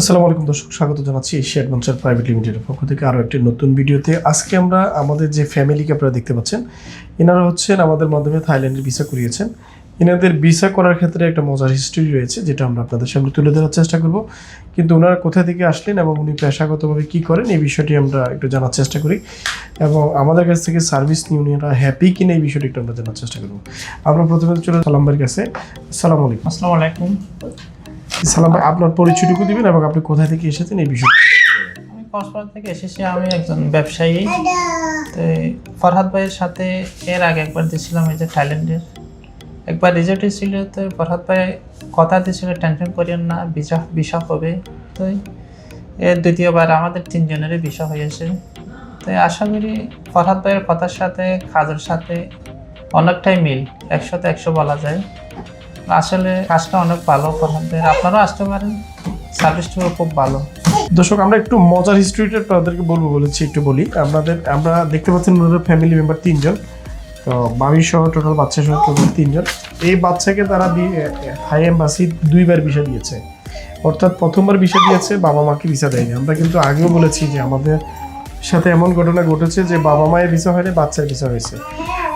আসসালামু আলাইকুম দর্শক, স্বাগত জানাচ্ছি এশিয়া অ্যাডভেঞ্চার প্রাইভেট লিমিটেডের পক্ষ থেকে আরও একটি নতুন ভিডিওতে। আজকে আমরা আমাদের যে ফ্যামিলিকে আপনারা দেখতে পাচ্ছেন এনারা হচ্ছেন আমাদের মাধ্যমে থাইল্যান্ডের ভিসা করিয়েছেন। এনাদের ভিসা করার ক্ষেত্রে একটা মজার হিস্ট্রি রয়েছে, যেটা আমরা আপনাদের সামনে তুলে ধরার চেষ্টা করব। কিন্তু ওনারা কোথা থেকে আসলেন এবং উনি পেশাগতভাবে কী করেন, এই বিষয়টি আমরা একটু জানার চেষ্টা করি। এবং আমাদের কাছ থেকে সার্ভিস নিয়ে হ্যাপি কিনা এই বিষয়টি একটু আমরা জানার চেষ্টা করব। আমরা প্রথমে চলে সালাম ভাইয়ের কাছে। আসসালামু আলাইকুম। আসসালামু আলাইকুম। সালাম ভাই, আপনার পরিচয়টুকু দিবেন এবং আপনি কোথা থেকে এসেছেন এই বিষয়টি আমি কক্সবাজার থেকে এসেছি, আমি একজন ব্যবসায়ী। তো ফরহাদ ভাইয়ের সাথে এর আগে একবার দিয়েছিলাম এই যে থাইল্যান্ডের। একবার রিজেক্ট ছিল, তো ফরহাদ ভাই কথা দিয়েছিল, টেনশন করিয়েন না ভিসা ভিসা হবে। তো এর দ্বিতীয়বার আমাদের তিনজনেরই ভিসা হয়েছে। তো আশা করি ফরহাদ ভাইয়ের কথার সাথে, কাজের সাথে অনেকটাই মিল একশোতে একশো বলা যায়। আসলে কাজটা অনেক ভালো ফরহাদ আপনারাও আসতে পারেন। সার্ভিসটাও খুব ভালো। দর্শক আমরা একটু মজার হিস্ট্রিটা আপনাদেরকে বলব বলেছি একটু বলি। আমাদের আমরা দেখতে পাচ্ছেন ওনাদের ফ্যামিলি মেম্বার তিনজন। তো বাবি সহ টোটাল বাচ্চা সহ টোটাল তিনজন। এই বাচ্চাকে তারা হাই এম্বাসি দুইবার ভিসা দিয়েছে। অর্থাৎ প্রথমবার ভিসা দিয়েছে বাবা মাকে ভিসা দেয়নি। আমরা কিন্তু আগেও বলেছি যে আমাদের সাথে এমন ঘটনা ঘটেছে যে বাবা মায়ের ভিসা হয়নি বাচ্চার ভিসা হয়েছে।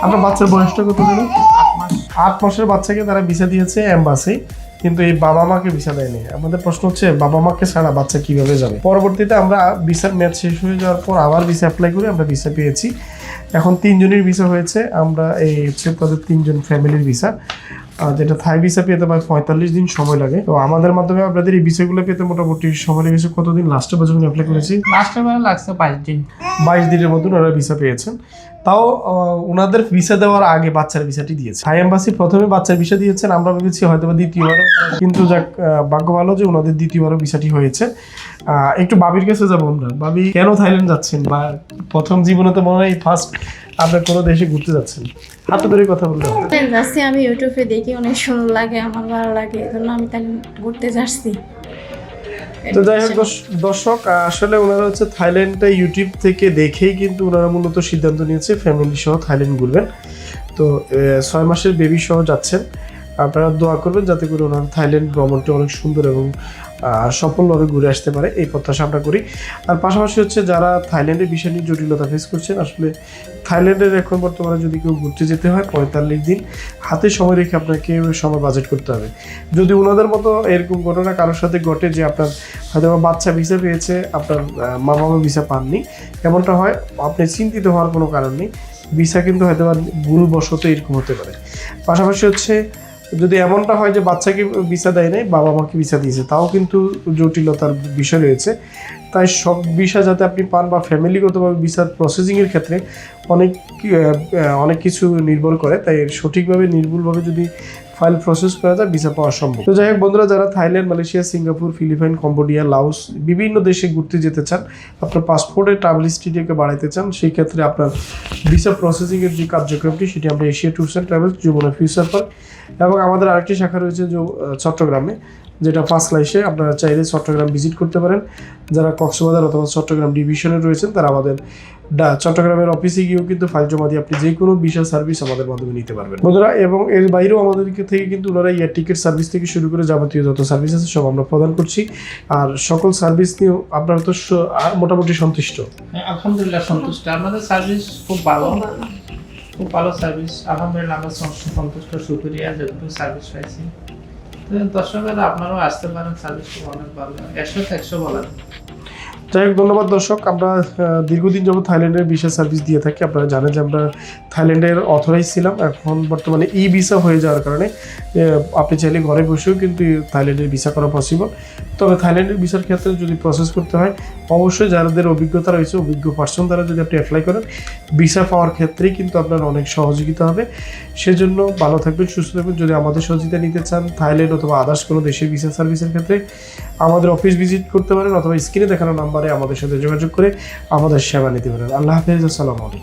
আমরা বাচ্চার বয়সটা কত জানি আট মাস। আট মাসের বাচ্চাকে তারা ভিসা দিয়েছে এম্বাসি, কিন্তু এই বাবা মাকে ভিসা দেয়নি। আমাদের প্রশ্ন হচ্ছে, বাবা মাকে ছাড়া বাচ্চা কীভাবে যাবে? পরবর্তীতে আমরা ভিসার ম্যাচ শেষ হয়ে যাওয়ার পর আবার ভিসা অ্যাপ্লাই করে আমরা ভিসা পেয়েছি। এখন তিনজনের ভিসা হয়েছে, আমরা এই হচ্ছে তাদের তিনজন ফ্যামিলির ভিসা। যেটা থাই ভিসা পেতে প্রায় পঁয়তাল্লিশ দিন সময় লাগে। তো আমাদের মাধ্যমে আপনাদের এই ভিসাগুলো পেতে মোটামুটি সময় লেগেছে কতদিন? লাস্টে বছর অ্যাপ্লাই করেছি? লাস্টের বেলা লাগছে বাইশ দিন। বাইশ দিনের মতন ওরা ভিসা পেয়েছেন। তাও ওনাদের ভিসা দেওয়ার আগে বাচ্চার ভিসাটি দিয়েছে। হাই এম্বাসি প্রথমে বাচ্চার ভিসা দিয়েছেন, আমরা ভেবেছি হয়তো বা দ্বিতীয়বারও। কিন্তু যাক ভাগ্য ভালো যে ওনাদের দ্বিতীয়বারও ভিসাটি হয়েছে। একটু বাবির কাছে যাব আমরা। বাবি, কেন থাইল্যান্ড যাচ্ছেন? বা প্রথম জীবনে তো মনে হয় ফার্স্ট আপনার কোনো দেশে ঘুরতে যাচ্ছেন। হাতে ধরে কথা বলতে যাচ্ছি, আমি ইউটিউবে দেখি, অনেক সুন্দর লাগে, আমার ভালো লাগে। এই জন্য আমি তাই ঘুরতে যাচ্ছি। তো যাই হোক দর্শক আসলে ওনারা হচ্ছে থাইল্যান্ডটা ইউটিউব থেকে দেখেই কিন্তু ওনারা মূলত সিদ্ধান্ত নিয়েছে ফ্যামিলি সহ থাইল্যান্ড ঘুরবেন। তো ছয় মাসের বেবি সহ যাচ্ছেন। আপনারা দোয়া করবেন যাতে করে ওনার থাইল্যান্ড ভ্রমণটি অনেক সুন্দর এবং সফলভাবে ঘুরে আসতে পারে। এই প্রত্যাশা আমরা করি। আর পাশাপাশি হচ্ছে যারা থাইল্যান্ডের বিষয় নিয়ে জটিলতা ফেস করছেন, আসলে থাইল্যান্ডের এখন বর্তমানে যদি কেউ ঘুরতে যেতে হয়, পঁয়তাল্লিশ দিন হাতে সময় রেখে আপনাকে সময় বাজেট করতে হবে। যদি ওনাদের মতো এরকম ঘটনা কারোর সাথে ঘটে যে আপনার হয়তো বাচ্চা ভিসা পেয়েছে, আপনার মা বাবা ভিসা পাননি, এমনটা হয়, আপনি চিন্তিত হওয়ার কোনো কারণ নেই। ভিসা কিন্তু হয়তো ভুলবশত এরকম হতে পারে। পাশাপাশি হচ্ছে যদি এমনটা হয় যে বাচ্চাকে ভিসা দেয় নাই, বাবা মাকে ভিসা দিয়েছে, তাও কিন্তু জটিলতার বিষয় রয়েছে। তাই সব ভিসা যাতে আপনি পান বা ফ্যামিলিগতভাবে ভিসার প্রসেসিংয়ের ক্ষেত্রে অনেক অনেক কিছু নির্ভর করে। তাই সঠিকভাবে, নির্ভুলভাবে যদি ফাইল প্রসেস করা যায় ভিসা পাওয়া সম্ভব। তো যাই হোক বন্ধুরা, যারা Thailand, Malaysia, Singapore, Philippines, Cambodia Laos বিভিন্ন দেশে ঘুরতে যেতে চান, আপনার পাসপোর্টের ট্রাভেল হিস্ট্রিটাকে বাড়াইতে চান, সেই ক্ষেত্রে আপনার ভিসা প্রসেসিংয়ের যে কার্যক্রমটি, সেটি আমরা এশিয়া ট্যুরস অ্যান্ড ট্রাভেলস যুবনা ফিউচার পার্ক এবং আমাদের আরেকটি শাখা রয়েছে যে চট্টগ্রামে। যেটা ফার্স্ট লাইসে আপনারা চাইলে চট্টগ্রাম ভিজিট করতে পারেন। যারা কক্সবাজার অথবা চট্টগ্রাম ডিভিশনে রয়েছেন তারা আমাদের চট্টগ্রামের অফিসে গিয়েও কিন্তু ফাইল জমা দিয়ে আপনি যে কোনো ভিসা সার্ভিস আমাদের মাধ্যমে নিতে পারবেন। বন্ধুরা এবং এর বাইরেও আমাদের থেকে কিন্তু ওনারা এয়ার টিকিট সার্ভিস থেকে শুরু করে যাবতীয় যত সার্ভিস আছে সব আমরা প্রদান করছি। আর সকল সার্ভিস নিয়েও আপনারা তো মোটামুটি সন্তুষ্ট। হ্যাঁ, আলহামদুলিল্লাহ সন্তুষ্ট। আপনাদের সার্ভিস খুব ভালো। খুব ভালো সার্ভিস আলহামদুলিল্লাহ আমরা সন্তুষ্ট। সুক্রিয়া যেটুকু সার্ভিস পাইছি। দর্শকেরা আপনারাও আসতে পারেন সার্ভিস যাই হোক ধন্যবাদ দর্শক, আমরা দীর্ঘদিন যাবত থাইল্যান্ডের ভিসা সার্ভিস দিয়ে থাকি। আপনারা জানেন যে আমরা থাইল্যান্ডের অথরাইজ ছিলাম, এখন বর্তমানে ই ভিসা হয়ে যাওয়ার কারণে আপনি চাইলে ঘরে বসেও কিন্তু থাইল্যান্ডের ভিসা করা পসিবল তবে থাইল্যান্ডের ভিসার ক্ষেত্রে যদি প্রসেস করতে হয়, অবশ্যই যাদের অভিজ্ঞতা রয়েছে, অভিজ্ঞ পার্সন তারা যদি আপনি অ্যাপ্লাই করেন ভিসা পাওয়ার ক্ষেত্রেই কিন্তু আপনার অনেক সহযোগিতা হবে। সেজন্য ভালো থাকবেন, সুস্থ থাকবেন। যদি আমাদের সহযোগিতা নিতে চান, থাইল্যান্ড অথবা আদার্স কোনো দেশের ভিসা সার্ভিসের ক্ষেত্রে, আমাদের অফিস ভিজিট করতে পারেন অথবা স্ক্রিনে দেখানো নাম্বারে আমাদের সাথে যোগাযোগ করে আমাদের সেবা নিতে পারেন। আল্লাহ হাফেজ, আসসালামু আলাইকুম।